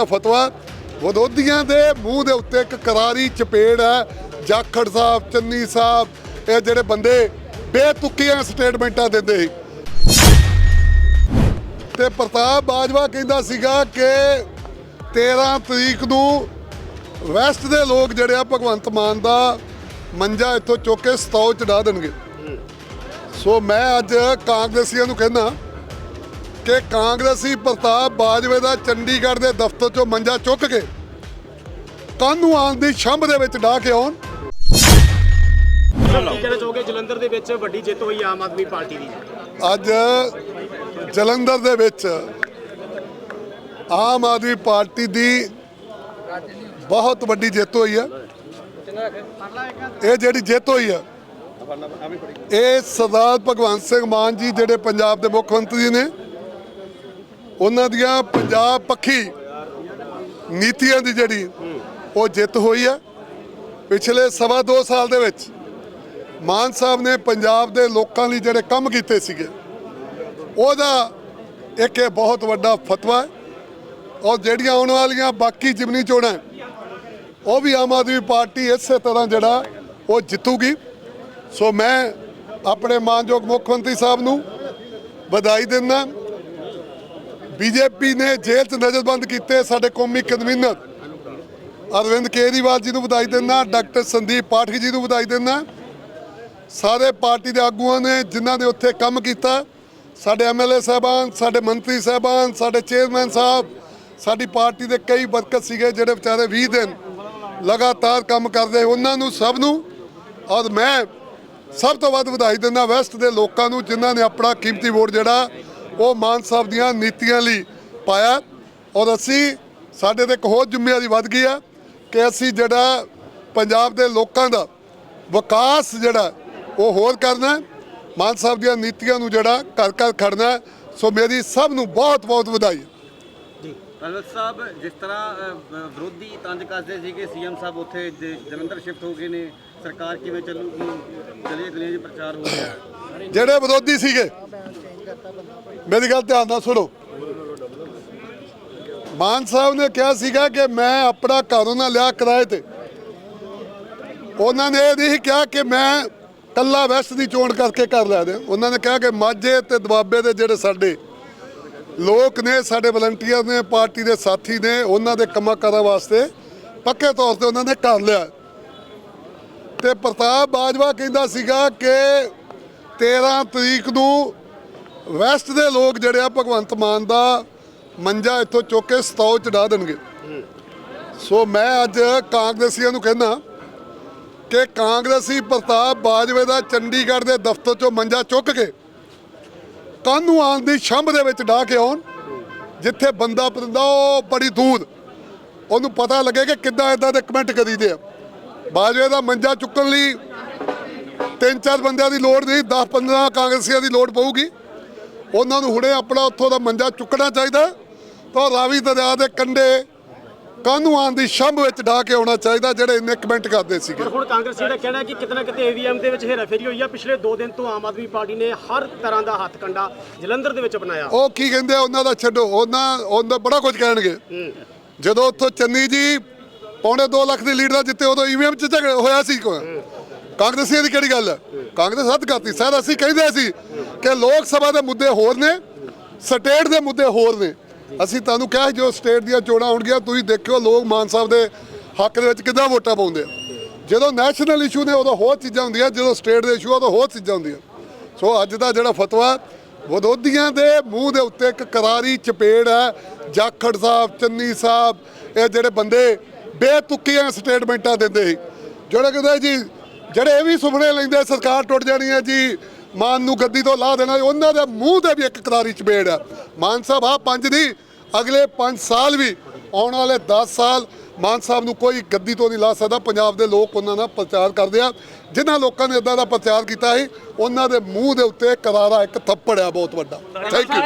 ਜਿਹੜਾ ਫਤਵਾ ਵਿਰੋਧੀਆਂ ਦੇ ਮੂੰਹ ਦੇ ਉੱਤੇ ਇੱਕ ਕਰਾਰੀ ਚਪੇੜ ਹੈ। ਜਾਖੜ ਸਾਹਿਬ ਚੰਨੀ ਸਾਹਿਬ ਇਹ ਜਿਹੜੇ ਬੰਦੇ ਬੇਤੁਕੀਆਂ ਸਟੇਟਮੈਂਟਾਂ ਦਿੰਦੇ ਤੇ ਪ੍ਰਤਾਪ ਬਾਜਵਾ ਕਹਿੰਦਾ ਸੀਗਾ ਕਿ 13 ਤਰੀਕ ਨੂੰ ਵੈਸਟ ਦੇ ਲੋਕ ਜਿਹੜੇ ਆ ਭਗਵੰਤ ਮਾਨ ਦਾ ਮੰਜਾ ਇੱਥੋਂ ਚੁੱਕ ਕੇ ਸਤੌ ਚੜਾ ਦੇਣਗੇ। ਸੋ ਮੈਂ ਅੱਜ ਕਾਂਗਰਸੀਆਂ ਨੂੰ ਕਹਿੰਦਾ ਕਿ ਕਾਂਗਰਸੀ ਪ੍ਰਤਾਪ ਬਾਜਵੇ ਦਾ ਚੰਡੀਗੜ੍ਹ ਦੇ ਦਫ਼ਤਰ ਚੋਂ ਮੰਜਾ ਚੁੱਕ ਕੇ ਕਾਨੂੰ ਆਉਣ ਦੀ ਛੰਭ ਦੇ ਵਿੱਚ ਢਾ ਕੇ ਆਉਣ। ਕੀ ਕਹਿਣਾ ਚਾਹੋਗੇ? ਜਲੰਧਰ ਦੇ ਵਿੱਚ ਵੱਡੀ ਜਿੱਤ ਹੋਈ ਆਮ ਆਦਮੀ ਪਾਰਟੀ ਦੀ। ਅੱਜ ਜਲੰਧਰ ਦੇ ਵਿੱਚ ਆਮ ਆਦਮੀ ਪਾਰਟੀ ਦੀ ਬਹੁਤ ਵੱਡੀ ਜਿੱਤ ਹੋਈ ਹੈ। ਇਹ ਜਿਹੜੀ ਜਿੱਤ ਹੋਈ ਹੈ ਇਹ ਸਰਦਾਰ ਭਗਵੰਤ ਸਿੰਘ ਮਾਨ ਜੀ ਜਿਹੜੇ ਪੰਜਾਬ ਦੇ ਮੁੱਖ ਮੰਤਰੀ ਨੇ ਉਹਨਾਂ ਦੀਆਂ ਪੰਜਾਬ ਪੱਖੀ ਨੀਤੀਆਂ ਦੀ ਜਿਹੜੀ ਉਹ ਜਿੱਤ ਹੋਈ ਹੈ ਪਿਛਲੇ ਸਵਾ ਦੋ ਸਾਲ ਦੇ ਵਿੱਚ ਮਾਨ ਸਾਹਿਬ ਨੇ ਪੰਜਾਬ ਦੇ ਲੋਕਾਂ ਲਈ ਜਿਹੜੇ ਕੰਮ ਕੀਤੇ ਸੀਗੇ, ਉਹਦਾ ਇੱਕ ਇਹ ਬਹੁਤ ਵੱਡਾ ਫਤਵਾ ਹੈ। ਔਰ ਜਿਹੜੀਆਂ ਆਉਣ ਵਾਲੀਆਂ ਬਾਕੀ ਜਿਮਨੀ ਚੋਣਾਂ ਉਹ ਵੀ ਆਮ ਆਦਮੀ ਪਾਰਟੀ ਇਸੇ ਤਰ੍ਹਾਂ ਜਿਹੜਾ ਉਹ ਜਿੱਤੂਗੀ। ਸੋ ਮੈਂ ਆਪਣੇ ਮਾਨਯੋਗ ਮੁੱਖ ਮੰਤਰੀ ਸਾਹਿਬ ਨੂੰ ਵਧਾਈ ਦਿੰਦਾ। ਬੀਜੇਪੀ ਨੇ ਜੇਲ੍ਹ 'ਚ ਨਜ਼ਰਬੰਦ ਕੀਤੇ ਸਾਡੇ ਕੌਮੀ ਕਨਵੀਨਰ। ਅਰਵਿੰਦ ਕੇਜਰੀਵਾਲ ਜੀ ਨੂੰ ਵਧਾਈ ਦਿੰਦਾ, ਡਾਕਟਰ ਸੰਦੀਪ ਪਾਠਕ ਜੀ ਨੂੰ ਵਧਾਈ ਦਿੰਦਾ। ਸਾਰੇ ਪਾਰਟੀ ਦੇ ਆਗੂਆਂ ਨੇ ਜਿਨ੍ਹਾਂ ਨੇ ਉੱਥੇ ਕੰਮ ਕੀਤਾ, ਸਾਡੇ ਐਮਐਲਏ ਸਾਹਿਬਾਨ, ਸਾਡੇ ਮੰਤਰੀ ਸਾਹਿਬਾਨ, ਸਾਡੇ ਚੇਅਰਮੈਨ ਸਾਹਿਬ, ਸਾਡੀ ਪਾਰਟੀ ਦੇ ਕਈ ਵਰਕਰ ਸੀਗੇ ਜਿਹੜੇ ਵਿਚਾਰੇ 20 ਦਿਨ ਲਗਾਤਾਰ ਕੰਮ ਕਰਦੇ, ਉਹਨਾਂ ਨੂੰ ਸਭ ਨੂੰ ਔਰ ਮੈਂ ਸਭ ਤੋਂ ਵੱਧ ਵਧਾਈ ਦਿੰਦਾ ਵੈਸਟ ਦੇ ਲੋਕਾਂ ਨੂੰ ਜਿਨ੍ਹਾਂ ਨੇ ਆਪਣਾ ਕੀਮਤੀ ਵੋਟ ਜਿਹੜਾ ਉਹ ਮਾਨ ਸਾਹਿਬ ਦੀਆਂ ਨੀਤੀਆਂ ਲਈ ਪਾਇਆ ਔਰ ਅਸੀਂ ਸਾਡੇ ਤੇ ਇੱਕ ਹੋਰ ਜ਼ਿੰਮੇਵਾਰੀ ਵੱਧ ਗਈ ਆ ਕਿ ਅਸੀਂ ਜਿਹੜਾ ਪੰਜਾਬ ਦੇ ਲੋਕਾਂ ਦਾ ਵਿਕਾਸ ਜਿਹੜਾ ਉਹ ਹੋਰ ਕਰਨਾ। ਮਾਨ ਸਾਹਿਬ ਦੀਆਂ ਨੀਤੀਆਂ ਨੂੰ ਜਿਹੜਾ ਘਰ ਘਰ ਖੜਨਾ। ਸੋ ਮੇਰੀ ਸਭ ਨੂੰ ਬਹੁਤ ਬਹੁਤ ਵਧਾਈ। ਅਨਵਰ ਸਾਹਿਬ ਜਿਸ ਤਰ੍ਹਾਂ ਵਿਰੋਧੀ ਤੰਜ ਕੱਸਦੇ ਸੀ ਕਿ ਸੀਐਮ ਸਾਹਿਬ ਉੱਥੇ ਜਲੰਧਰ ਸ਼ਿਫਟ ਹੋ ਗਏ ਨੇ ਸਰਕਾਰ ਕਿਵੇਂ ਚੱਲੂਗੀ ਗਲੀਆਂ ਗਲੀਆਂ 'ਚ ਪ੍ਰਚਾਰ ਹੋ ਰਿਹਾ ਜਿਹੜੇ ਵਿਰੋਧੀ ਸੀਗੇ ਮੇਰੀ ਗੱਲ ਧਿਆਨ ਨਾਲ ਸੁਣੋ। ਮਾਨ ਸਾਹਿਬ ਨੇ ਕਿਹਾ ਸੀਗਾ ਕਿ ਮੈਂ ਆਪਣਾ ਘਰ ਉਹਨਾਂ ਲਿਆ ਕਿਰਾਏ ਤੇ। ਉਹਨਾਂ ਨੇ ਇਹ ਨਹੀਂ ਕਿਹਾ ਕਿ ਮੈਂ ਕੱਲਾ ਵੈਸਟ ਦੀ ਚੋਣ ਕਰਕੇ ਕਰ ਲਿਆ ਦੇ। ਉਹਨਾਂ ਨੇ ਕਿਹਾ ਕਿ ਮਾਝੇ ਤੇ ਦੁਆਬੇ ਦੇ ਜਿਹੜੇ ਸਾਡੇ ਲੋਕ ਨੇ, ਸਾਡੇ ਵਲੰਟੀਅਰ ਨੇ, ਪਾਰਟੀ ਦੇ ਸਾਥੀ ਨੇ, ਉਹਨਾਂ ਦੇ ਕੰਮਾਂ ਕਾਰਾਂ ਵਾਸਤੇ ਪੱਕੇ ਤੌਰ ਤੇ ਉਹਨਾਂ ਨੇ ਕਰ ਲਿਆ। ਤੇ ਪ੍ਰਤਾਪ ਬਾਜਵਾ ਕਹਿੰਦਾ ਸੀਗਾ ਕਿ 13 ਤਰੀਕ ਨੂੰ ਵੈਸਟ ਦੇ ਲੋਕ ਜਿਹੜੇ ਆ ਭਗਵੰਤ ਮਾਨ ਦਾ ਮੰਜਾ ਇੱਥੋਂ ਚੁੱਕ ਕੇ ਸਤੌ ਚੜਾ ਦੇਣਗੇ। ਸੋ ਮੈਂ ਅੱਜ ਕਾਂਗਰਸੀਆਂ ਨੂੰ ਕਹਿੰਦਾ ਕਿ ਕਾਂਗਰਸੀ ਪ੍ਰਤਾਪ ਬਾਜਵੇ ਦਾ ਚੰਡੀਗੜ੍ਹ ਦੇ ਦਫ਼ਤਰ ਚੋਂ ਮੰਜਾ ਚੁੱਕ ਕੇ ਕਾਨੂੰ ਆਉਣ ਦੀ ਛੰਭ ਦੇ ਵਿੱਚ ਢਾ ਕੇ ਆਉਣ, ਜਿੱਥੇ ਬੰਦਾ ਪਰਿੰਦਾ ਉਹ ਬੜੀ ਦੂਰ। ਉਹਨੂੰ ਪਤਾ ਲੱਗੇ ਕਿ ਕਿੱਦਾਂ ਇਦਾਂ ਦੇ ਕਮੈਂਟ ਕਰੀਦੇ ਆ। ਬਾਜਵੇ ਦਾ ਮੰਜਾ ਚੁੱਕਣ ਲਈ ਤਿੰਨ ਚਾਰ ਬੰਦਿਆਂ ਦੀ ਲੋੜ ਨਹੀਂ 10 15 ਕਾਂਗਰਸੀਆਂ ਦੀ ਲੋੜ ਪਊਗੀ। ਉਹਨਾਂ ਨੂੰ ਹੁਣੇ ਆਪਣਾ ਉੱਥੋਂ ਦਾ ਮੰਜਾ ਚੁੱਕਣਾ ਚਾਹੀਦਾ ਤਾਂ ਰਾਵੀ ਦਰਿਆ ਦੇ ਕੰਢੇ ਕਾਨੂੰ ਆਉਣ ਦੀ ਛੰਭ ਵਿੱਚ ਢਾ ਕੇ ਆਉਣਾ ਚਾਹੀਦਾ ਜਿਹੜੇ ਇੰਨੇ ਕਮੈਂਟ ਕਰਦੇ ਸੀਗੇ। ਪਰ ਹੁਣ ਕਾਂਗਰਸੀ ਦਾ ਕਹਿਣਾ ਹੈ ਕਿ ਕਿਤੇ ਨਾ ਕਿਤੇ ਏਵੀਐਮ ਦੇ ਵਿੱਚ ਹੇਰਾਫੇਰੀ ਹੋਈ ਆ। ਪਿਛਲੇ 2 ਦਿਨ ਤੋਂ ਆਮ ਆਦਮੀ ਪਾਰਟੀ ਨੇ ਹਰ ਤਰ੍ਹਾਂ ਦਾ ਹੱਥ ਕੰਡਾ ਜਲੰਧਰ ਦੇ ਵਿੱਚ ਅਪਣਾਇਆ। ਉਹ ਕੀ ਕਹਿੰਦੇ ਆ ਉਹਨਾਂ ਦਾ ਛੱਡੋ। ਉਹਨਾਂ ਉਹਨਾਂ ਬੜਾ ਕੁਝ ਕਹਿਣਗੇ। ਜਦੋਂ ਉੱਥੋਂ ਚੰਨੀ ਜੀ ਪੌਣੇ 2 ਲੱਖ ਦੀ ਲੀਡ ਦਾ ਜਿੱਤੇ ਉਦੋਂ ਈਵੀਐਮ ਚ ਝਗੜਾ ਹੋਇਆ ਸੀ ਕੋਈ? ਕਾਂਗਰਸੀਆਂ ਦੀ ਕਿਹੜੀ ਗੱਲ ਹੈ? ਕਾਂਗਰਸ ਹੱਦ ਕਰਤੀ। ਸਰ ਅਸੀਂ ਕਹਿੰਦੇ ਸੀ ਕਿ ਲੋਕ ਸਭਾ ਦੇ ਮੁੱਦੇ ਹੋਰ ਨੇ, ਸਟੇਟ ਦੇ ਮੁੱਦੇ ਹੋਰ ਨੇ। ਅਸੀਂ ਤੁਹਾਨੂੰ ਕਿਹਾ ਜੋ ਸਟੇਟ ਦੀਆਂ ਚੋਣਾਂ ਹੋਣਗੀਆਂ, ਤੁਸੀਂ ਦੇਖਿਓ ਲੋਕ ਮਾਨ ਸਾਹਿਬ ਦੇ ਹੱਕ ਦੇ ਵਿੱਚ ਕਿੱਦਾਂ ਵੋਟਾਂ ਪਾਉਂਦੇ ਆ। ਜਦੋਂ ਨੈਸ਼ਨਲ ਇਸ਼ੂ ਨੇ, ਉਦੋਂ ਹੋਰ ਚੀਜ਼ਾਂ ਹੁੰਦੀਆਂ, ਜਦੋਂ ਸਟੇਟ ਦੇ ਇਸ਼ੂ ਉਦੋਂ ਹੋਰ ਚੀਜ਼ਾਂ ਹੁੰਦੀਆਂ। ਸੋ ਅੱਜ ਦਾ ਜਿਹੜਾ ਫਤਵਾ, ਵਿਰੋਧੀਆਂ ਦੇ ਮੂੰਹ ਦੇ ਉੱਤੇ ਇੱਕ ਕਰਾਰੀ ਚਪੇੜ ਹੈ, ਜਾਖੜ ਸਾਹਿਬ, ਚੰਨੀ ਸਾਹਿਬ, ਇਹ ਜਿਹੜੇ ਬੰਦੇ ਬੇਤੁਕੀਆਂ ਸਟੇਟਮੈਂਟਾਂ ਦਿੰਦੇ ਸੀ। ਜਿਹੜੇ ਕਹਿੰਦੇ ਜੀ, ਜਿਹੜੇ ਇਹ ਵੀ ਸੁਪਨੇ ਲੈਂਦੇ ਸਰਕਾਰ ਟੁੱਟ ਜਾਣੀ ਹੈ ਜੀ ਮਾਨ ਨੂੰ ਗੱਦੀ ਤੋਂ ਲਾ ਦੇਣਾ, ਉਹਨਾਂ ਦੇ ਮੂੰਹ ਤੇ ਵੀ ਇੱਕ ਕਰਾਰੀ ਚਪੇੜ ਹੈ। ਮਾਨ ਸਾਹਿਬ ਆ ਪੰਜ ਨਹੀਂ, ਅਗਲੇ 5 ਸਾਲ ਵੀ, ਆਉਣ ਵਾਲੇ 10 ਸਾਲ, ਮਾਨ ਸਾਹਿਬ ਨੂੰ ਕੋਈ ਗੱਦੀ ਤੋਂ ਨਹੀਂ ਲਾ ਸਕਦਾ। ਪੰਜਾਬ ਦੇ ਲੋਕ ਉਹਨਾਂ ਦਾ ਪ੍ਰਚਾਰ ਕਰਦੇ ਆ। ਜਿਨ੍ਹਾਂ ਲੋਕਾਂ ਨੇ ਇਦਾਂ ਦਾ ਪ੍ਰਚਾਰ ਕੀਤਾ ਸੀ, ਉਹਨਾਂ ਦੇ ਮੂੰਹ ਦੇ ਉੱਤੇ ਕਰਾਰਾ ਇੱਕ ਥੱਪੜ ਆ, ਬਹੁਤ ਵੱਡਾ। Thank you